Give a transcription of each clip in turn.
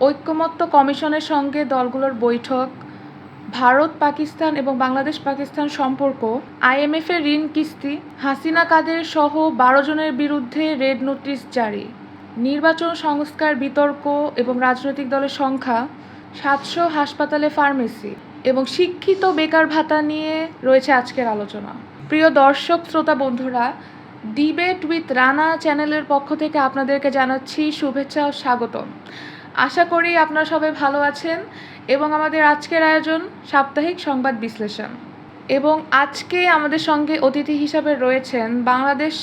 ঐক্যমত্য কমিশনের সঙ্গে দলগুলোর বৈঠক, ভারত, পাকিস্তান এবং বাংলাদেশ, পাকিস্তান সম্পর্ক আইএমএফ এর ঋণ কিস্তি, হাসিনা কাদের সহ বারো জনের বিরুদ্ধে রেড নোটিশ জারি, নির্বাচন সংস্কার, বিতর্ক এবং রাজনৈতিক দলের সংখ্যা, সাতশো হাসপাতালে ফার্মেসি এবং শিক্ষিত বেকার ভাতা নিয়ে রয়েছে আজকের আলোচনা। প্রিয় দর্শক, শ্রোতা বন্ধুরা, ডিবেট উইথ রানা চ্যানেলের পক্ষ থেকে আপনাদেরকে জানাচ্ছি শুভেচ্ছা ও স্বাগতম। আশা করি আপনারা সবাই ভালো আছেন এবং আমাদের আজকের আয়োজন সাপ্তাহিক সংবাদ বিশ্লেষণ। এবং আজকে আমাদের সঙ্গে অতিথি হিসাবে রয়েছেন বাংলাদেশ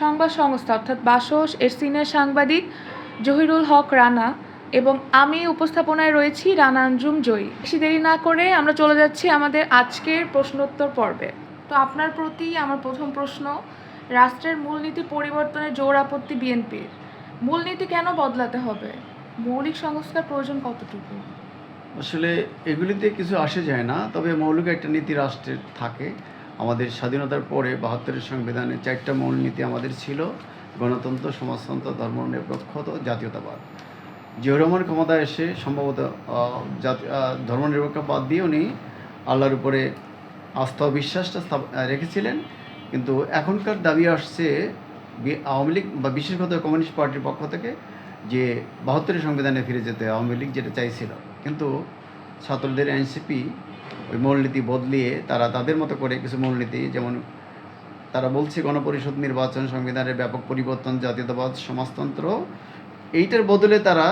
সংবাদ সংস্থা, অর্থাৎ বাসস এর সিনিয়র সাংবাদিক জহিরুল হক রানা এবং আমি উপস্থাপনায় রয়েছি রানা আঞ্জুম জয়ী। বেশি দেরি না করে আমরা চলে যাচ্ছি আমাদের আজকের প্রশ্নোত্তর পর্বে। তো আপনার প্রতি আমার প্রথম প্রশ্ন, রাষ্ট্রের মূলনীতি পরিবর্তনের জোর আপত্তি বিএনপির। মূলনীতি কেন বদলাতে হবে? মৌলিক সংস্কার প্রয়োজন কতটুকু? আসলে এগুলিতে কিছু আসে যায় না তবে মৌলিক একটা নীতি রাষ্ট্রের থাকে। আমাদের স্বাধীনতার পরে বাহাত্তরের সংবিধানে চারটা মূলনীতি আমাদের ছিল গণতন্ত্র সমাজতন্ত্র ধর্মনিরপেক্ষতা জাতীয়তাবাদ। জিয়র রহমান ক্ষমতা এসে সম্ভবত আহ, জাতি আহ, ধর্মনিরপেক্ষ বাদ দিয়ে উনি আল্লাহর উপরে আস্থা বিশ্বাসটা রেখেছিলেন। কিন্তু এখনকার দাবি আসছে আওয়ামী লীগ বা বিশেষত কমিউনিস্ট পার্টির পক্ষ থেকে যে বাহাত্তরের সংবিধানে ফিরে যেতে আওয়ামী লীগ যেটা চাইছিল। কিন্তু ছাত্রদের এনসিপি, ওই মূলনীতি বদলিয়ে তারা তাদের মতো করে কিছু মূলনীতি, যেমন তারা বলছে গণপরিষদ নির্বাচন সংবিধানের ব্যাপক পরিবর্তন, জাতীয়তাবাদ, সমাজতন্ত্র। এইটার বদলে তারা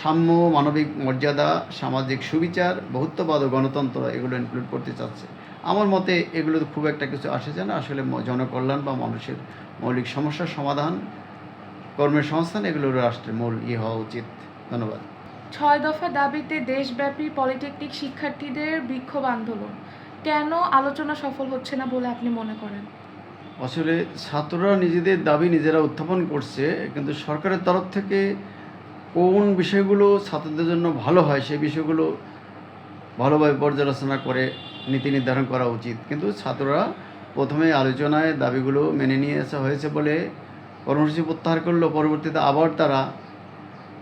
সাম্য, মানবিক মর্যাদা, সামাজিক সুবিচার, বহুত্ববাদ ও গণতন্ত্র এগুলো ইনক্লুড করতে চাচ্ছে। আমার মতে এগুলো খুব একটা কিছু আসে যায় না, আসলে জনকল্যাণ বা মানুষের মৌলিক সমস্যার সমাধান কর্মের সংস্থান এগুলো রাষ্ট্রের মূল ইয়ে হওয়া উচিত। ধন্যবাদ। ছয় দফা দাবিতে দেশব্যাপী পলিটেকনিক শিক্ষার্থীদের বিক্ষোভ আন্দোলন। কেন আলোচনা সফল হচ্ছে না বলে আপনি মনে করেন? আসলে ছাত্ররা নিজেদের দাবি নিজেরা উত্থাপন করছে কিন্তু সরকারের তরফ থেকে কোন বিষয়গুলো ছাত্রদের জন্য ভালো হয় সেই বিষয়গুলো ভালোভাবে পর্যালোচনা করে নীতি নির্ধারণ করা উচিত। কিন্তু ছাত্ররা প্রথমে আলোচনায় দাবিগুলো মেনে নিয়ে আসা হয়েছে বলে কর্মসূচি প্রত্যাহার করলেও পরবর্তীতে আবার তারা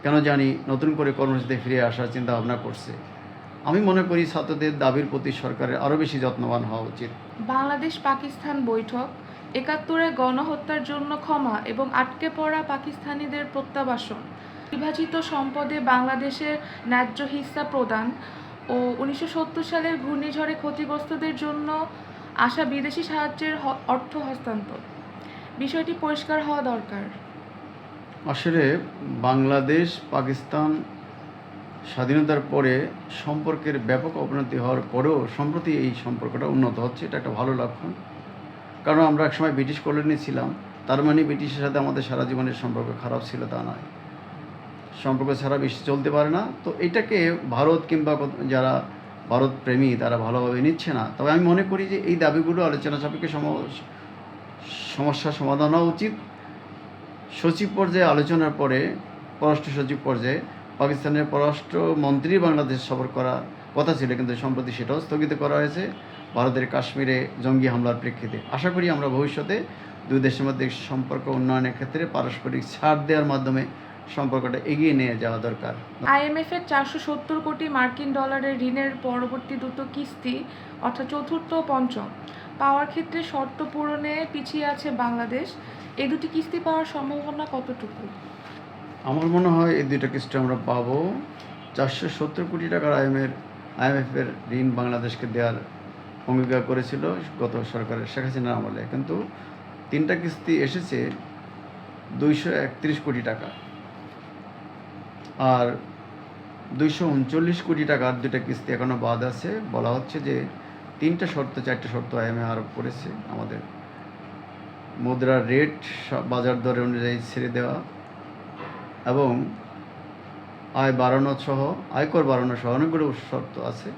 কেন জানি নতুন করে কর্মসূচিতে ফিরে আসার চিন্তা ভাবনা করছে। আমি মনে করি ছাত্রদের দাবির প্রতি সরকারের আরও বেশি যত্নবান হওয়া উচিত। বাংলাদেশ পাকিস্তান বৈঠক, একাত্তরে গণহত্যার জন্য ক্ষমা এবং আটকে পড়া পাকিস্তানিদের প্রত্যাবাসন, বিভাজিত সম্পদে বাংলাদেশের ন্যায্য হিস্সা প্রদান ও উনিশশো সত্তর সালের ঘূর্ণিঝড়ে ক্ষতিগ্রস্তদের জন্য আসা বিদেশি সাহায্যের অর্থ হস্তান্তর। বিষয়টি পরিষ্কার হওয়া দরকার। আসলে বাংলাদেশ, পাকিস্তান স্বাধীনতার পরে সম্পর্কের ব্যাপক অবনতি হওয়ার পরেও সম্প্রতি এই সম্পর্কটা উন্নত হচ্ছে, এটা একটা ভালো লক্ষণ। কারণ আমরা একসময় ব্রিটিশ কলোনি ছিলাম, তার মানে ব্রিটিশের সাথে আমাদের সারা জীবনের সম্পর্ক খারাপ ছিল তা নয়। সম্পর্ক ছাড়া বেশি চলতে পারে না। তো এটাকে ভারত কিংবা যারা ভারত প্রেমী, তারা ভালোভাবে নিচ্ছে না। তবে আমি মনে করি যে এই দাবিগুলো আলোচনা সাপেক্ষে সমস্যার সমাধান হওয়া উচিত। সচিব পর্যায়ে আলোচনার পরে পররাষ্ট্র সচিব পর্যায়ে পাকিস্তানের পররাষ্ট্র মন্ত্রী বাংলাদেশ সফর করা কথা ছিল, কিন্তু সম্প্রতি সেটাও স্থগিত করা হয়েছে। ভারতের কাশ্মীরে জঙ্গি হামলার প্রেক্ষিতে। আশা করি আমরা ভবিষ্যতে দুই দেশের মধ্যে সম্পর্ক উন্নয়নের ক্ষেত্রে পারস্পরিক ছাড় দেওয়ার মাধ্যমে সম্পর্কটা এগিয়ে নিয়ে যাওয়া দরকার। আইএমএফ এর চারশো সত্তর কোটি মার্কিন ডলারের ঋণের পরবর্তী দুটো কিস্তি, অর্থাৎ চতুর্থ পঞ্চম। পাওয়ার ক্ষেত্রে শর্ত পূরণে পিছিয়ে আছে বাংলাদেশ। এই দুটি কিস্তি পাওয়ার সম্ভাবনা কতটুকু? আমার মনে হয় এই দুইটা কিস্তি আমরা পাবো। চারশো সত্তর কোটি টাকার আইএমএর আইএমএফের ঋণ বাংলাদেশকে দেওয়ার অঙ্গীকার করেছিল গত সরকারের শেখ হাসিনার আমলে। কিন্তু তিনটা কিস্তি এসেছে দুইশো একত্রিশ কোটি টাকা। আর দুইশো উনচল্লিশ কোটি টাকার দুইটা কিস্তি এখনও বাদ আছে। বলা হচ্ছে যে তিনটা শর্ত, চারটে শর্ত আইএমএ আরোপ করেছে আমাদের। মুদ্রার রেট বাজার দরে অনুযায়ী ছেড়ে দেওয়া এবং আয় বাড়ানো সহ, আয়কর বাড়ানো সহ অনেকগুলো শর্ত আছে।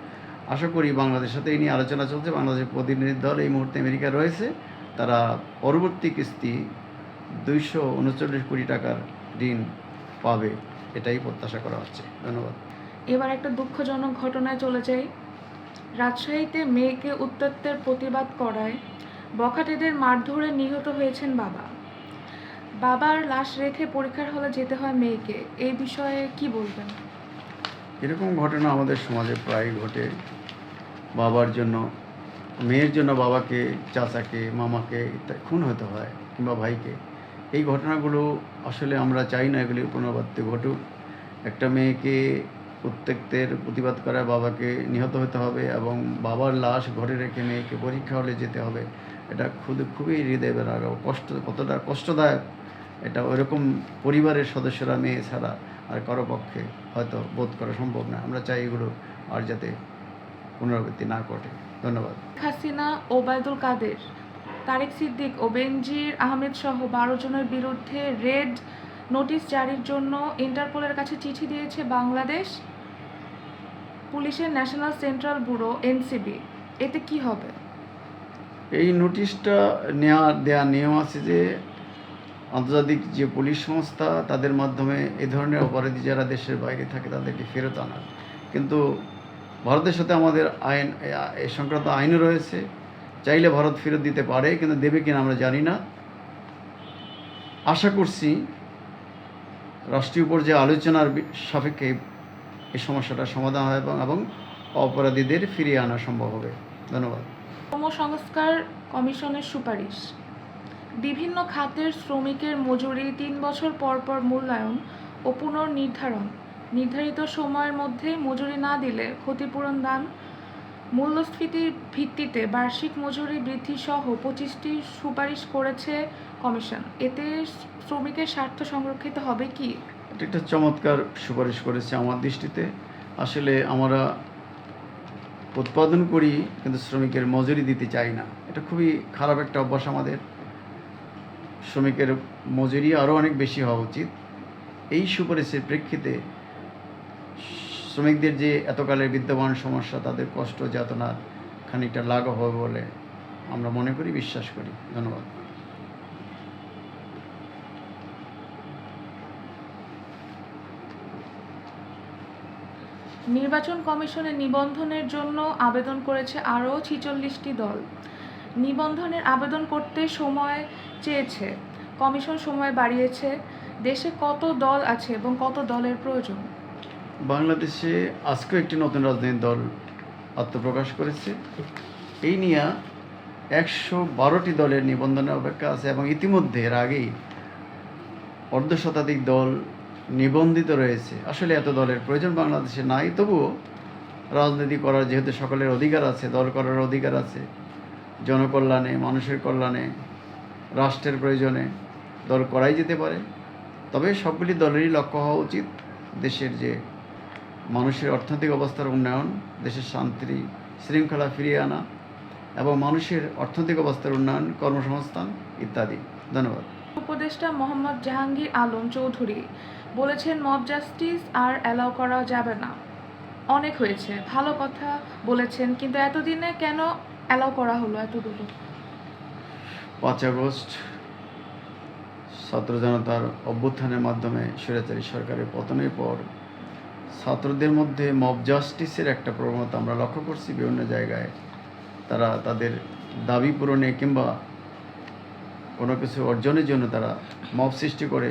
আশা করি বাংলাদেশের সাথে এই নিয়ে আলোচনা চলছে। বাংলাদেশের প্রতিনিধি দল এই মুহূর্তে আমেরিকা রয়েছে। তারা পরবর্তী কিস্তি দুইশো উনচল্লিশ কোটি টাকার ঋণ পাবে, এটাই প্রত্যাশা করা হচ্ছে। ধন্যবাদ। এবার একটা দুঃখজনক ঘটনায় চলে যাই। রাজশাহীতে মেয়েকে উত্তত্তের প্রতিবাদ করায় বখাটেদের মারধরে নিহত হয়েছেন বাবা। বাবার লাশ রেখে পরীক্ষার হলে যেতে হয় মেয়েকে। এই বিষয়ে কি বলবেন? এরকম ঘটনা আমাদের সমাজে প্রায় ঘটে। বাবার জন্য, মেয়ের জন্য বাবাকে, চাচাকে, মামাকে খুন হতে হয় কিংবা ভাইকে। এই ঘটনাগুলো আসলে আমরা চাই না এগুলি পুনরাবৃত্তি ঘটুক। একটা মেয়েকে প্রত্যেকদের প্রতিবাদ করা বাবাকে নিহত হতে হবে এবং বাবার লাশ ঘরে রেখে মেয়েকে পরীক্ষা হলে যেতে হবে। এটা খুব খুবই হৃদয় বেড়াগা কষ্ট, কতটা কষ্টদায়ক। এটা ওইরকম পরিবারের সদস্যরা, মেয়ে ছাড়া আর কারও পক্ষে হয়তো বোধ করা সম্ভব না। আমরা চাই এগুলো আর যাতে পুনরাবৃত্তি না ঘটে। ধন্যবাদ। হাসিনা, ওবায়দুল কাদের, তারেক সিদ্দিক ও বেনজির আহমেদ সহ বারো জনের বিরুদ্ধে রেড নোটিশ জারির জন্য ইন্টারপোলের কাছে চিঠি দিয়েছে বাংলাদেশ পুলিশের ন্যাশনাল সেন্ট্রাল ব্যুরো, এনসিবি। এতে কি হবে? এই নোটিশটা নেওয়া দেওয়া নিয়ম আছে যে আন্তর্জাতিক যে পুলিশ সংস্থা, তাদের মাধ্যমে এ ধরনের অপরাধী যারা দেশের বাইরে থাকে, তাদেরকে ফেরত আনার। কিন্তু ভারতের সাথে আমাদের আইন, এ সংক্রান্ত আইনও রয়েছে। চাইলে ভারত ফেরত দিতে পারে, কিন্তু দেবে কিনা আমরা জানি না। আশা করছি রাষ্ট্রীয় পর্যায়ে আলোচনার সাপেক্ষে এই সমস্যাটার সমাধান হয় এবং এবং অপরাধীদের ফিরিয়ে আনা সম্ভব হবে। ধন্যবাদ। কর্মসংস্কার কমিশনের সুপারিশ। বিভিন্ন খাতের শ্রমিকের মজুরি তিন বছর পর পর মূল্যায়ন ও পুনর্নির্ধারণ। নির্ধারিত সময়ের মধ্যে মজুরি না দিলে ক্ষতিপূরণ দান। মূল্যস্ফীতির ভিত্তিতে বার্ষিক মজুরি বৃদ্ধি সহ পঁচিশটি সুপারিশ করেছে কমিশন, এতে শ্রমিকের স্বার্থ সংরক্ষিত হবে কি? এটা একটা চমৎকার সুপারিশ করেছে আমার দৃষ্টিতে। আসলে আমরা উৎপাদন করি, কিন্তু শ্রমিকের মজুরি দিতে চাই না। এটা খুবই খারাপ একটা অভ্যাস আমাদের। শ্রমিকের মজুরি আরও অনেক বেশি হওয়া উচিত। এই সুপারিশের প্রেক্ষিতে শ্রমিকদের যে এতকালের বিদ্যমান সমস্যা, তাদের কষ্ট যাতনা খানিকটা লাঘব হবে বলে আমরা মনে করি, বিশ্বাস করি। ধন্যবাদ। নির্বাচন কমিশনে নিবন্ধনের জন্য আবেদন করেছে আরও ছিচল্লিশটি দল। নিবন্ধনের আবেদন করতে সময় চেয়েছে। কমিশন সময় বাড়িয়েছে। দেশে কত দল আছে এবং কত দলের প্রয়োজন? বাংলাদেশে আজকেও একটি নতুন রাজনৈতিক দল আত্মপ্রকাশ করেছে। এই নিয়ে একশো বারোটি দলের নিবন্ধনের অপেক্ষা আছে এবং ইতিমধ্যে এর আগেই অর্ধ শতাধিক দল নিবন্ধিত রয়েছে। আসলে এত দলের প্রয়োজন বাংলাদেশে নাই, তবুও রাজনীতি করার যেহেতু সকলের অধিকার আছে, দল করার অধিকার আছে, জনকল্যাণে, মানুষের কল্যাণে, রাষ্ট্রের প্রয়োজনে দল করাই যেতে পারে। তবে সবগুলি দলেরই লক্ষ্য হওয়া উচিত। দেশের যে মানুষের অর্থনৈতিক অবস্থার উন্নয়ন, দেশের শান্তি, শৃঙ্খলা ফিরিয়ে আনা এবং মানুষের অর্থনৈতিক অবস্থার উন্নয়ন, কর্মসংস্থান ইত্যাদি। ধন্যবাদ। উপদেষ্টা মোহাম্মদ জাহাঙ্গীর আলম চৌধুরী বলেছেন, মব জাস্টিস আর অ্যালাউ করা যাবে না। অনেক হয়েছে, ভালো কথা বলেছেন, কিন্তু এতদিনে কেন অ্যালাউ করা হলো এতগুলো পাঁচ আগস্ট ছাত্র জনতার অভ্যুত্থানের মাধ্যমে স্বৈরাচারী সরকারের পতনের পর ছাত্রদের মধ্যে মব জাস্টিসের একটা প্রবণতা আমরা লক্ষ্য করছি বিভিন্ন জায়গায়। তারা তাদের দাবি পূরণে কিংবা কোনো কিছু অর্জনের জন্য তারা মব সৃষ্টি করে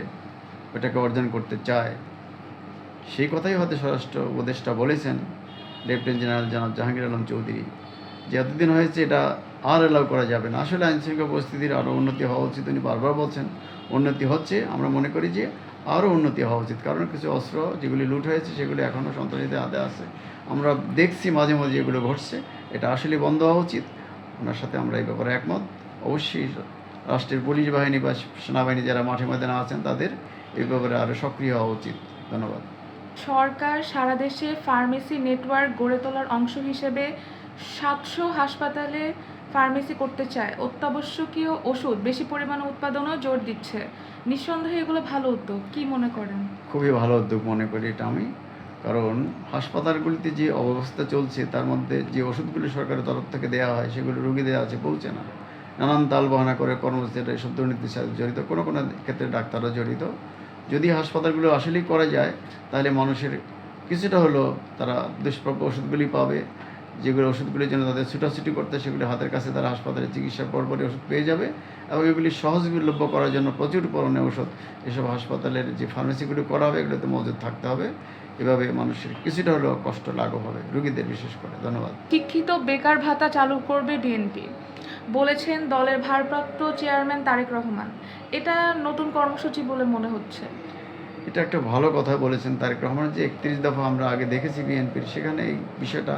ওটাকে অর্জন করতে চায়। সেই কথাই হয়তো স্বরাষ্ট্র উপদেষ্টা বলেছেন, লেফটেন্যান্ট জেনারেল জনাব জাহাঙ্গীর আলম চৌধুরী, যে এতদিন হয়েছে এটা আর অ্যালাউ করা যাবে না। আসলে আইন শৃঙ্খলা পরিস্থিতির আরও উন্নতি হওয়া উচিত, উনি বারবার বলছেন, উন্নতি হচ্ছে, আমরা মনে করি যে আরও উন্নতি হওয়া উচিত, কারণ কিছু অস্ত্র যেগুলি লুট হয়েছে, সেগুলি এখনও সন্ত্রাসীদের হাতে আছে। আমরা দেখছি মাঝে মাঝে এগুলো ঘটছে, এটা আসলে বন্ধ হওয়া উচিত। ওনার সাথে আমরা এই ব্যাপারে একমত। অবশ্যই রাষ্ট্রের পুলিশ বাহিনী বা সেনাবাহিনী যারা মাঠে ময়দানে আছেন, তাদের এই ব্যাপারে আরও সক্রিয় হওয়া উচিত। ধন্যবাদ। সরকার সারা দেশে ফার্মেসি নেটওয়ার্ক গড়ে তোলার অংশ হিসেবে সাতশো হাসপাতালে ফার্মেসি করতে চায়। অত্যাবশ্যকীয় ওষুধ বেশি পরিমাণে উৎপাদনও জোর দিচ্ছে। নিঃসন্দেহে এগুলো ভালো উদ্যোগ কি মনে করেন? খুবই ভালো উদ্যোগ মনে করি এটা আমি। কারণ হাসপাতালগুলিতে যে অবস্থা চলছে তার মধ্যে যে ওষুধগুলি সরকারের তরফ থেকে দেওয়া হয় সেগুলো রুগীদের আছে পৌঁছে না। নানান তাল বাহানা করে কর্মচারীরা এসব দুর্নীতির সাথে জড়িত। কোনো কোনো ক্ষেত্রে ডাক্তাররা জড়িত। যদি হাসপাতালগুলো আসলেই করা যায়, তাহলে মানুষের কিছুটা হলো তারা দুষ্প্রাপ্য ওষুধগুলি পাবে, যেগুলো ওষুধগুলির জন্য তাদের ছুটাছুটি করতে, সেগুলি হাতের কাছে তারা হাসপাতালে চিকিৎসার পরপরই ওষুধ পেয়ে যাবে এবং এগুলি সহজলভ্য করার জন্য প্রচুর পরিমাণে ওষুধ, এসব হাসপাতালের যে ফার্মেসিগুলি করা হবে, এগুলোতে মজুদ থাকতে হবে। এভাবে মানুষের কিছুটা হলেও কষ্ট লাঘব হবে, রুগীদের বিশেষ করে। ধন্যবাদ। শিক্ষিত বেকার ভাতা চালু করবে বিএনপি, বলেছেন দলের ভারপ্রাপ্ত চেয়ারম্যান তারেক রহমান। এটা নতুন কর্মসূচি বলে মনে হচ্ছে। এটা একটা ভালো কথা বলেছেন তারেক রহমান যে একত্রিশ দফা আমরা আগে দেখেছি বিএনপির, সেখানে এই বিষয়টা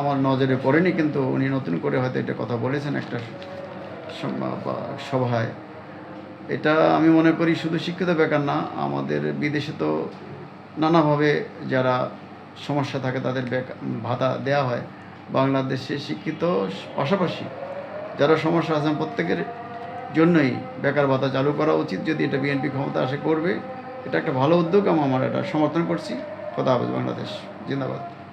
আমার নজরে পড়েনি কিন্তু উনি নতুন করে হয়তো এটা কথা বলেছেন একটা সভায়। এটা আমি মনে করি শুধু শিক্ষিত বেকার না, আমাদের বিদেশে তো নানাভাবে যারা সমস্যা থাকে তাদের ভাতা দেওয়া হয়। বাংলাদেশে শিক্ষিত পাশাপাশি যারা সমস্যা আছেন প্রত্যেকের জন্যই বেকার ভাতা চালু করা উচিত। যদি এটা বিএনপি ক্ষমতা আসে করবে, এটা একটা ভালো উদ্যোগ, আমি আমার এটা সমর্থন করছি। কথা হবে বাংলাদেশ। জিন্দাবাদ।